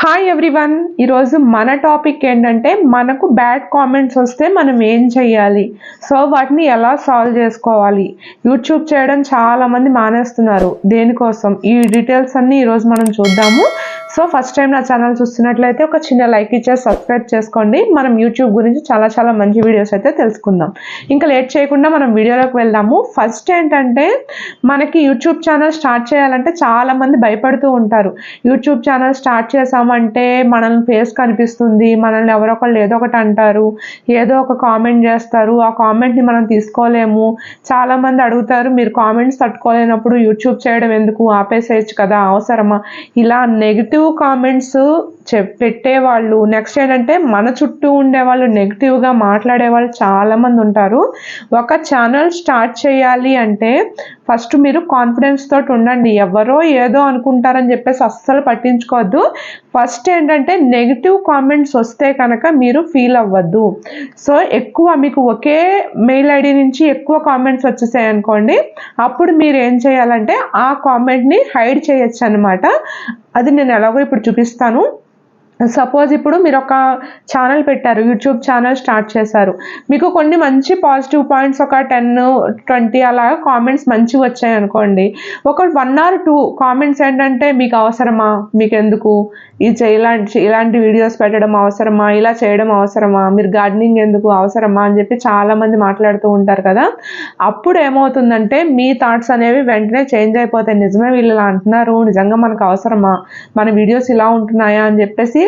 Hi everyone ఈరోజు మన topic ఏంటంటే మనకు బ్యాడ్ కామెంట్స్ వస్తే మనం ఏం చేయాలి సో వాటిని ఎలా సాల్వ్ చేసుకోవాలి? యూట్యూబ్ చేయడం చాలామంది మానేస్తున్నారు. దేనికోసం? ఈ డీటెయిల్స్ అన్నీ ఈరోజు మనం చూద్దాము. సో ఫస్ట్ టైం నా ఛానల్ చూస్తున్నట్లయితే ఒక చిన్న లైక్ ఇచ్చేసి సబ్స్క్రైబ్ చేసుకోండి. మనం యూట్యూబ్ గురించి చాలా చాలా మంచి వీడియోస్ అయితే తెలుసుకుందాం. ఇంకా లేట్ చేయకుండా మనం వీడియోలోకి వెళ్దాము. ఫస్ట్ ఏంటంటే మనకి యూట్యూబ్ ఛానల్ స్టార్ట్ చేయాలంటే చాలామంది భయపడుతూ ఉంటారు. యూట్యూబ్ ఛానల్ స్టార్ట్ చేసామంటే మనల్ని ఫేస్ కనిపిస్తుంది. మనల్ని ఎవరొకళ్ళు ఏదో ఒకటి అంటారు. ఏదో ఒక కామెంట్ చేస్తారు. ఆ కామెంట్ని మనం తీసుకోలేము. చాలామంది అడుగుతారు మీరు కామెంట్స్ తట్టుకోలేనప్పుడు యూట్యూబ్ చేయడం ఎందుకు? ఆపేసేయచ్చు కదా అవసరమా? ఇలా నెగిటివ్ కామెంట్స్ చెప్ పెట్టేవాళ్ళు. నెక్స్ట్ ఏంటంటే మన చుట్టూ ఉండేవాళ్ళు నెగిటివ్గా మాట్లాడే వాళ్ళు చాలామంది ఉంటారు. ఒక ఛానల్ స్టార్ట్ చేయాలి అంటే ఫస్ట్ మీరు కాన్ఫిడెన్స్ తోటి ఉండండి. ఎవరో ఏదో అనుకుంటారని చెప్పేసి అస్సలు పట్టించుకోవద్దు. ఫస్ట్ ఏంటంటే నెగిటివ్ కామెంట్స్ వస్తే కనుక మీరు ఫీల్ అవ్వద్దు. సో ఎక్కువ మీకు ఒకే మెయిల్ ఐడి నుంచి ఎక్కువ కామెంట్స్ వచ్చేసాయి అనుకోండి అప్పుడు మీరు ఏం చేయాలంటే ఆ కామెంట్ని హైడ్ చేయొచ్చు అనమాట అది నేను ఎలాగో ఇప్పుడు చూపిస్తాను. సపోజ్ ఇప్పుడు మీరు ఒక ఛానల్ పెట్టారు యూట్యూబ్ ఛానల్ స్టార్ట్ చేశారు. మీకు కొన్ని మంచి పాజిటివ్ పాయింట్స్ ఒక టెన్ ట్వంటీ అలా కామెంట్స్ మంచి వచ్చాయి అనుకోండి. ఒక వన్ ఆర్ టూ కామెంట్స్ ఏంటంటే మీకు అవసరమా? మీకు ఎందుకు ఇది ఇలాంటి ఇలాంటి వీడియోస్ పెట్టడం అవసరమా? ఇలా చేయడం అవసరమా? మీరు గార్డెనింగ్ ఎందుకు? అవసరమా? అని చెప్పి చాలామంది మాట్లాడుతూ ఉంటారు కదా. అప్పుడు ఏమవుతుందంటే మీ థాట్స్ అనేవి వెంటనే చేంజ్ అయిపోతాయి. నిజమే వీళ్ళు ఇలా అంటున్నారు. నిజంగా మనకు అవసరమా? మన వీడియోస్ ఇలా ఉంటున్నాయా? అని చెప్పేసి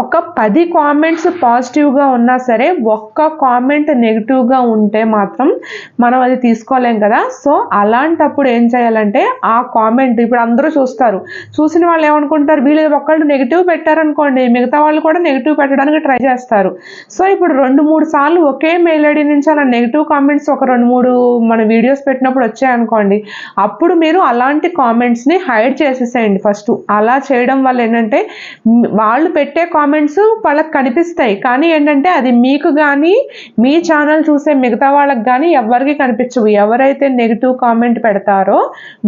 ఒక పది కామెంట్స్ పాజిటివ్గా ఉన్నా సరే ఒక్క కామెంట్ నెగిటివ్గా ఉంటే మాత్రం మనం అది తీసుకోలేం కదా. సో అలాంటప్పుడు ఏం చేయాలంటే ఆ కామెంట్ ఇప్పుడు అందరూ చూస్తారు. చూసిన వాళ్ళు ఏమనుకుంటారు? వీళ్ళు ఒకళ్ళు నెగిటివ్ పెట్టారనుకోండి మిగతా వాళ్ళు కూడా నెగిటివ్ పెట్టడానికి ట్రై చేస్తారు. సో ఇప్పుడు రెండు మూడు సార్లు ఒకే మెయిల్ ఐడి నుంచి అలా నెగిటివ్ కామెంట్స్ ఒక రెండు మూడు మన వీడియోస్ పెట్టినప్పుడు వచ్చాయనుకోండి అప్పుడు మీరు అలాంటి కామెంట్స్ని హైడ్ చేసేసేయండి ఫస్ట్ అలా చేయడం వల్ల ఏంటంటే వాళ్ళు పెట్టే కామెంట్స్ కామెంట్స్ వాళ్ళకి కనిపిస్తాయి. కానీ ఏంటంటే అది మీకు కానీ మీ ఛానల్ చూసే మిగతా వాళ్ళకి కానీ ఎవరికి కనిపించవు. ఎవరైతే నెగిటివ్ కామెంట్ పెడతారో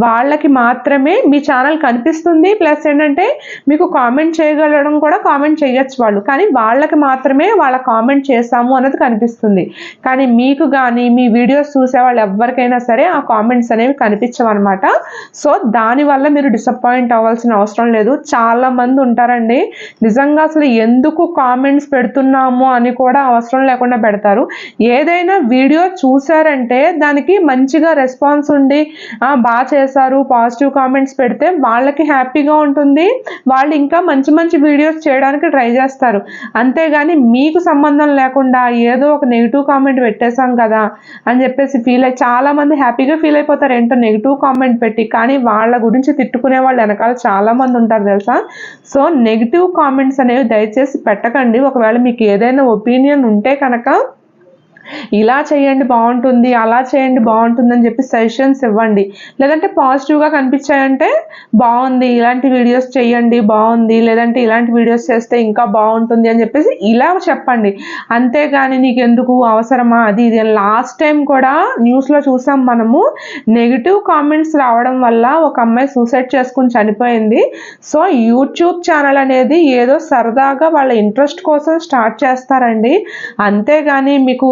వాళ్ళకి మాత్రమే మీ ఛానల్ కనిపిస్తుంది. ప్లస్ ఏంటంటే మీకు కామెంట్ చేయగలడం కూడా కామెంట్ చేయొచ్చు వాళ్ళు. కానీ వాళ్ళకి మాత్రమే వాళ్ళ కామెంట్ చేస్తాము అన్నది కనిపిస్తుంది. కానీ మీకు కానీ మీ వీడియోస్ చూసే వాళ్ళు ఎవరికైనా సరే ఆ కామెంట్స్ అనేవి కనిపించవన్నమాట సో దానివల్ల మీరు డిసప్పాయింట్ అవ్వాల్సిన అవసరం లేదు. చాలా మంది ఉంటారండి. నిజంగా అసలు ఎందుకు కామెంట్స్ పెడుతున్నాము అని కూడా అవసరం లేకుండా పెడతారు. ఏదైనా వీడియో చూసారంటే దానికి మంచిగా రెస్పాన్స్ ఉండి బాగా చేశారు పాజిటివ్ కామెంట్స్ పెడితే వాళ్ళకి హ్యాపీగా ఉంటుంది. వాళ్ళు ఇంకా మంచి మంచి వీడియోస్ చేయడానికి ట్రై చేస్తారు. అంతేగాని మీకు సంబంధం లేకుండా ఏదో ఒక నెగిటివ్ కామెంట్ పెట్టేశాం కదా అని చెప్పేసి ఫీల్ అయ్యి చాలామంది హ్యాపీగా ఫీల్ అయిపోతారు. ఏంటో నెగిటివ్ కామెంట్ పెట్టి కానీ వాళ్ళ గురించి తిట్టుకునే వాళ్ళు వెనకాల చాలామంది ఉంటారు తెలుసా? సో నెగిటివ్ కామెంట్స్ అనేవి దయచేసి పెట్టకండి. ఒకవేళ మీకు ఏదైనా ఒపీనియన్ ఉంటే కనుక ఇలా చేయండి బాగుంటుంది అలా చేయండి బాగుంటుంది అని చెప్పి సజెషన్స్ ఇవ్వండి. లేదంటే పాజిటివ్గా కనిపించాయంటే బాగుంది ఇలాంటి వీడియోస్ చేయండి బాగుంది లేదంటే ఇలాంటి వీడియోస్ చేస్తే ఇంకా బాగుంటుంది అని చెప్పేసి ఇలా చెప్పండి. అంతేగాని నీకు ఎందుకు అవసరమా అది ఇది లాస్ట్ టైం కూడా న్యూస్లో చూసాం మనము. నెగిటివ్ కామెంట్స్ రావడం వల్ల ఒక అమ్మాయి సూసైడ్ చేసుకుని చనిపోయింది. సో యూట్యూబ్ ఛానల్ అనేది ఏదో సరదాగా వాళ్ళ ఇంట్రెస్ట్ కోసం స్టార్ట్ చేస్తారండి. అంతేగాని మీకు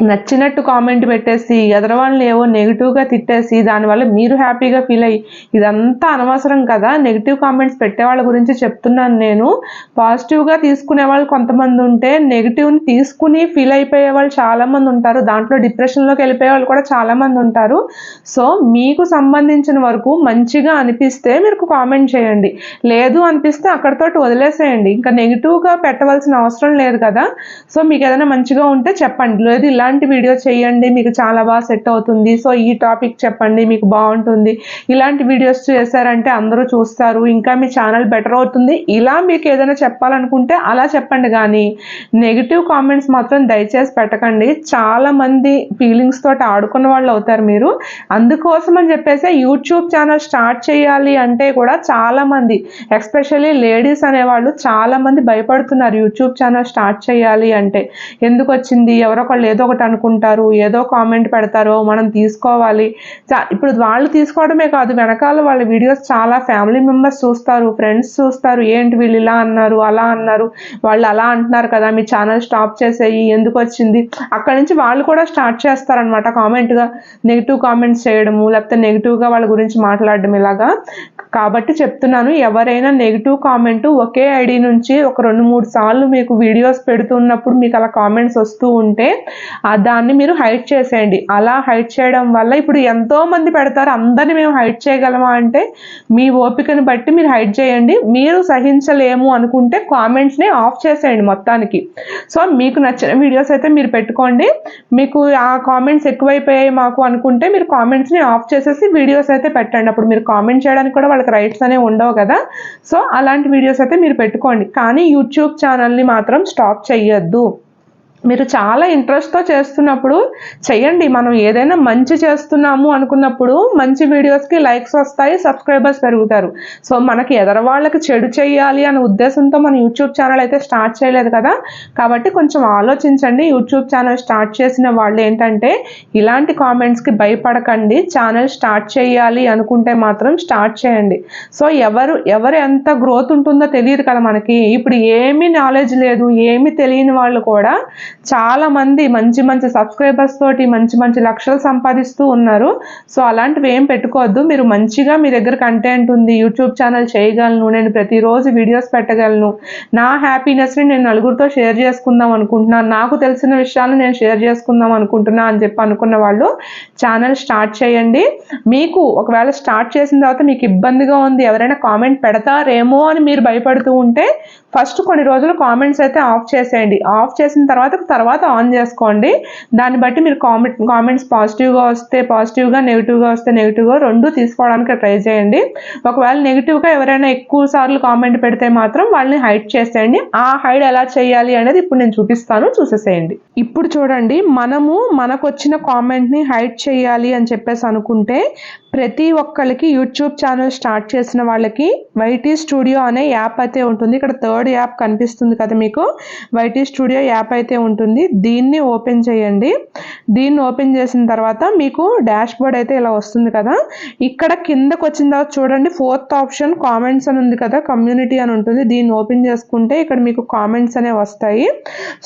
నచ్చినట్టు కామెంట్ పెట్టేసి ఎదరవాళ్ళని ఏవో నెగిటివ్గా తిట్టేసి దానివల్ల మీరు హ్యాపీగా ఫీల్ అయ్యి ఇదంతా అనవసరం కదా? నెగిటివ్ కామెంట్స్ పెట్టే వాళ్ళ గురించి చెప్తున్నాను నేను. పాజిటివ్గా తీసుకునే వాళ్ళు కొంతమంది ఉంటే నెగిటివ్ని తీసుకుని ఫీల్ అయిపోయే వాళ్ళు చాలామంది ఉంటారు. దాంట్లో డిప్రెషన్లోకి వెళ్ళిపోయే వాళ్ళు కూడా చాలామంది ఉంటారు. సో మీకు సంబంధించిన వరకు మంచిగా అనిపిస్తే మీరు కామెంట్ చేయండి. లేదు అనిపిస్తే అక్కడితోటి వదిలేసేయండి. ఇంకా నెగిటివ్గా పెట్టవలసిన అవసరం లేదు కదా? సో మీకు ఏదైనా మంచిగా ఉంటే చెప్పండి. లేదు ఇలా ఇలాంటి వీడియో చేయండి మీకు చాలా బాగా సెట్ అవుతుంది. సో ఈ టాపిక్ చెప్పండి మీకు బాగుంటుంది. ఇలాంటి వీడియోస్ చేశారంటే అందరూ చూస్తారు ఇంకా మీ ఛానల్ బెటర్ అవుతుంది. ఇలా మీకు ఏదైనా చెప్పాలనుకుంటే అలా చెప్పండి కానీ నెగిటివ్ కామెంట్స్ మాత్రం దయచేసి పెట్టకండి. చాలామంది ఫీలింగ్స్ తోటి ఆడుకున్న వాళ్ళు అవుతారు మీరు. అందుకోసం అని చెప్పేసి యూట్యూబ్ ఛానల్ స్టార్ట్ చేయాలి అంటే కూడా చాలామంది ఎస్పెషల్లీ లేడీస్ అనేవాళ్ళు చాలామంది భయపడుతున్నారు యూట్యూబ్ ఛానల్ స్టార్ట్ చేయాలి అంటే. ఎందుకు వచ్చింది? ఎవరో ఒకళ్ళు ఏదో ఒకటి అనుకుంటారు ఏదో కామెంట్ పెడతారు మనం తీసుకోవాలి. ఇప్పుడు వాళ్ళు తీసుకోవడమే కాదు వెనకాల వాళ్ళ వీడియోస్ చాలా ఫ్యామిలీ మెంబర్స్ చూస్తారు ఫ్రెండ్స్ చూస్తారు ఏంటి వీళ్ళు ఇలా అన్నారు అలా అన్నారు వాళ్ళు అలా అంటున్నారు కదా మీ ఛానల్ స్టాప్ చేసేయి ఎందుకు వచ్చింది? అక్కడ నుంచి వాళ్ళు కూడా స్టార్ట్ చేస్తారనమాట కామెంట్గా నెగిటివ్ కామెంట్స్ చేయడము లేకపోతే నెగిటివ్గా వాళ్ళ గురించి మాట్లాడడం ఇలాగా. కాబట్టి చెప్తున్నాను ఎవరైనా నెగిటివ్ కామెంట్ ఒకే ఐడి నుంచి ఒక రెండు మూడు సార్లు మీకు వీడియోస్ పెడుతున్నప్పుడు మీకు అలా కామెంట్స్ వస్తూ ఉంటే దాన్ని మీరు హైడ్ చేసేయండి. అలా హైడ్ చేయడం వల్ల ఇప్పుడు ఎంతో మంది పెడతారు అందరిని మేము హైడ్ చేయగలమా అంటే మీ ఓపికను బట్టి మీరు హైడ్ చేయండి. మీరు సహించలేము అనుకుంటే కామెంట్స్ని ఆఫ్ చేసేయండి మొత్తానికి. సో మీకు నచ్చిన వీడియోస్ అయితే మీరు పెట్టుకోండి. మీకు ఆ కామెంట్స్ ఎక్కువైపోయాయి మాకు అనుకుంటే మీరు కామెంట్స్ని ఆఫ్ చేసేసి వీడియోస్ అయితే పెట్టండి. అప్పుడు మీరు కామెంట్ చేయడానికి కూడా వాళ్ళకి రైట్స్ అనే ఉండవు కదా. సో అలాంటి వీడియోస్ అయితే మీరు పెట్టుకోండి. కానీ యూట్యూబ్ ఛానల్ని మాత్రం స్టాప్ చేయొద్దు మీరు చాలా ఇంట్రెస్ట్తో చేస్తున్నప్పుడు చేయండి మనం ఏదైనా మంచి చేస్తున్నాము అనుకున్నప్పుడు మంచి వీడియోస్కి లైక్స్ వస్తాయి సబ్స్క్రైబర్స్ పెరుగుతారు. సో మనకి ఎదర వాళ్ళకి చెడు చేయాలి అనే ఉద్దేశంతో మన యూట్యూబ్ ఛానల్ అయితే స్టార్ట్ చేయలేదు కదా. కాబట్టి కొంచెం ఆలోచించండి. యూట్యూబ్ ఛానల్ స్టార్ట్ చేసిన వాళ్ళు ఏంటంటే ఇలాంటి కామెంట్స్కి భయపడకండి. ఛానల్ స్టార్ట్ చేయాలి అనుకుంటే మాత్రం స్టార్ట్ చేయండి. సో ఎవరు ఎవరు ఎంత గ్రోత్ ఉంటుందో తెలియదు కదా మనకి. ఇప్పుడు ఏమీ నాలెడ్జ్ లేదు ఏమీ తెలియని వాళ్ళు కూడా చాలా మంది మంచి మంచి సబ్స్క్రైబర్స్ తోటి మంచి మంచి లక్షలు సంపాదిస్తూ ఉన్నారు. సో అలాంటివి ఏం పెట్టుకోవద్దు. మీరు మంచిగా మీ దగ్గర కంటెంట్ ఉంది యూట్యూబ్ ఛానల్ చేయగలను నేను ప్రతిరోజు వీడియోస్ పెట్టగలను. నా హ్యాపీనెస్ని నేను నలుగురితో షేర్ చేసుకుందాం అనుకుంటున్నాను. నాకు తెలిసిన విషయాలను నేను షేర్ చేసుకుందాం అనుకుంటున్నా అని చెప్పి అనుకున్న వాళ్ళు ఛానల్ స్టార్ట్ చేయండి. మీకు ఒకవేళ స్టార్ట్ చేసిన తర్వాత మీకు ఇబ్బందిగా ఉంది ఎవరైనా కామెంట్ పెడతారేమో అని మీరు భయపడుతూ ఉంటే ఫస్ట్ కొన్ని రోజులు కామెంట్స్ అయితే ఆఫ్ చేసేయండి. ఆఫ్ చేసిన తర్వాత తర్వాత ఆన్ చేసుకోండి. దాన్ని బట్టి మీరు కామెంట్ కామెంట్స్ పాజిటివ్గా వస్తే పాజిటివ్గా నెగిటివ్గా వస్తే నెగిటివ్గా రెండు తీసుకోవడానికి ట్రై చేయండి. ఒకవేళ నెగిటివ్గా ఎవరైనా ఎక్కువ సార్లు కామెంట్ పెడితే మాత్రం వాళ్ళని హైడ్ చేసేయండి. ఆ హైడ్ ఎలా చేయాలి అనేది ఇప్పుడు నేను చూపిస్తాను. చూసేసేయండి. ఇప్పుడు చూడండి మనము మనకు వచ్చిన కామెంట్ని హైడ్ చేయాలి అని చెప్పేసి అనుకుంటే ప్రతి ఒక్కరికి యూట్యూబ్ ఛానల్ స్టార్ట్ చేసిన వాళ్ళకి వైటీ స్టూడియో అనే యాప్ అయితే ఉంటుంది. ఇక్కడ థర్డ్ యాప్ కనిపిస్తుంది కదా మీకు. వైటీ స్టూడియో యాప్ అయితే ఉంటుంది. దీన్ని ఓపెన్ చేయండి. దీన్ని ఓపెన్ చేసిన తర్వాత మీకు డాష్ బోర్డ్ అయితే ఇలా వస్తుంది కదా. ఇక్కడ కిందకు వచ్చిన తర్వాత చూడండి ఫోర్త్ ఆప్షన్ కామెంట్స్ అని ఉంది కదా కమ్యూనిటీ అని ఉంటుంది. దీన్ని ఓపెన్ చేసుకుంటే ఇక్కడ మీకు కామెంట్స్ అనే వస్తాయి.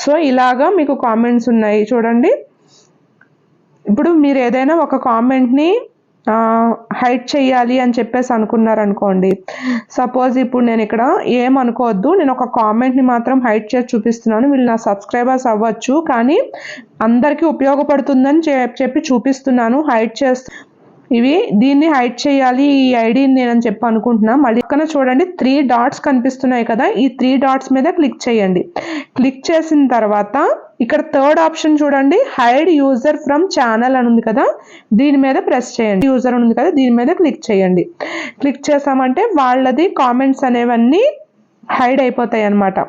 సో ఇలాగా మీకు కామెంట్స్ ఉన్నాయి. చూడండి. ఇప్పుడు మీరు ఏదైనా ఒక కామెంట్ని హైట్ చేయాలి అని చెప్పేసి అనుకున్నారనుకోండి. సపోజ్ ఇప్పుడు నేను ఇక్కడ ఏమనుకోవద్దు నేను ఒక కామెంట్ని మాత్రం హైట్ చేసి చూపిస్తున్నాను. వీళ్ళు నా సబ్స్క్రైబర్స్ అవ్వచ్చు కానీ అందరికీ ఉపయోగపడుతుందని చెప్పి చూపిస్తున్నాను. హైట్ చేస్తూ ఇవి దీన్ని హైడ్ చేయాలి ఈ ఐడిని నేనని చెప్పి అనుకుంటున్నా. మళ్ళీ పక్కన చూడండి త్రీ డాట్స్ కనిపిస్తున్నాయి కదా ఈ త్రీ డాట్స్ మీద క్లిక్ చేయండి. క్లిక్ చేసిన తర్వాత ఇక్కడ థర్డ్ ఆప్షన్ చూడండి. హైడ్ యూజర్ ఫ్రమ్ ఛానల్ అని ఉంది కదా. దీని మీద ప్రెస్ చేయండి. యూజర్ ఉంది కదా. దీని మీద క్లిక్ చేయండి. క్లిక్ చేసామంటే వాళ్ళది కామెంట్స్ అనేవన్నీ హైడ్ అయిపోతాయి అన్నమాట.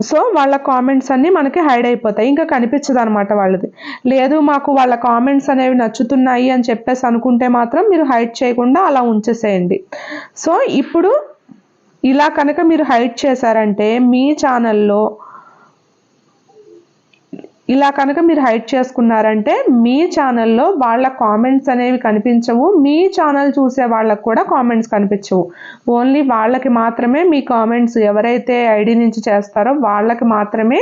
సో వాళ్ళ కామెంట్స్ అన్నీ మనకి హైడ్ అయిపోతాయి. ఇంకా కనిపించదు అనమాట వాళ్ళది. లేదు మాకు వాళ్ళ కామెంట్స్ అనేవి నచ్చుతున్నాయి అని చెప్పేసి అనుకుంటే మాత్రం మీరు హైడ్ చేయకుండా అలా ఉంచేసేయండి. సో ఇప్పుడు ఇలా కనుక మీరు హైడ్ చేశారంటే మీ ఛానల్లో ఇలా కనుక మీరు హైడ్ చేసుకున్నారంటే మీ ఛానల్లో వాళ్ళ కామెంట్స్ అనేవి కనిపించవు. మీ ఛానల్ చూసే వాళ్ళకు కూడా కామెంట్స్ కనిపించవు. ఓన్లీ వాళ్ళకి మాత్రమే మీ కామెంట్స్ ఎవరైతే ఐడి నుంచి చేస్తారో వాళ్ళకి మాత్రమే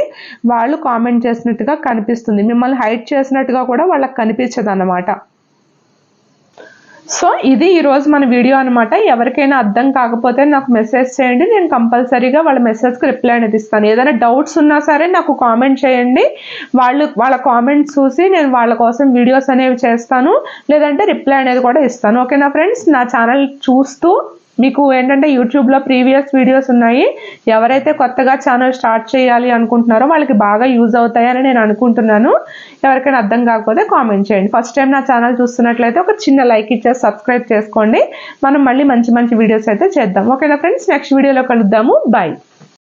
వాళ్ళు కామెంట్ చేసినట్టుగా కనిపిస్తుంది. మిమ్మల్ని హైడ్ చేసినట్టుగా కూడా వాళ్ళకి కనిపించదు అన్నమాట సో ఇది ఈరోజు మన వీడియో అనమాట ఎవరికైనా అర్థం కాకపోతే నాకు మెసేజ్ చేయండి. నేను కంపల్సరీగా వాళ్ళ మెసేజ్కి రిప్లై అనేది ఇస్తాను. ఏదైనా డౌట్స్ ఉన్నా సరే నాకు కామెంట్ చేయండి. వాళ్ళు వాళ్ళ కామెంట్స్ చూసి నేను వాళ్ళ కోసం వీడియోస్ అనేవి చేస్తాను. లేదంటే రిప్లై అనేది కూడా ఇస్తాను. ఓకేనా ఫ్రెండ్స్ నా ఛానల్ చూస్తూ మీకు ఏంటంటే యూట్యూబ్లో ప్రీవియస్ వీడియోస్ ఉన్నాయి. ఎవరైతే కొత్తగా ఛానల్ స్టార్ట్ చేయాలి అనుకుంటున్నారో వాళ్ళకి బాగా యూజ్ అవుతాయని నేను అనుకుంటున్నాను. ఎవరికైనా అర్థం కాకపోతే కామెంట్ చేయండి. ఫస్ట్ టైం నా ఛానల్ చూస్తున్నట్లయితే ఒక చిన్న లైక్ ఇచ్చేసి సబ్స్క్రైబ్ చేసుకోండి. మనం మళ్ళీ మంచి మంచి వీడియోస్ అయితే చేద్దాం. ఓకేనా ఫ్రెండ్స్ నెక్స్ట్ వీడియోలో కలుద్దాము. బాయ్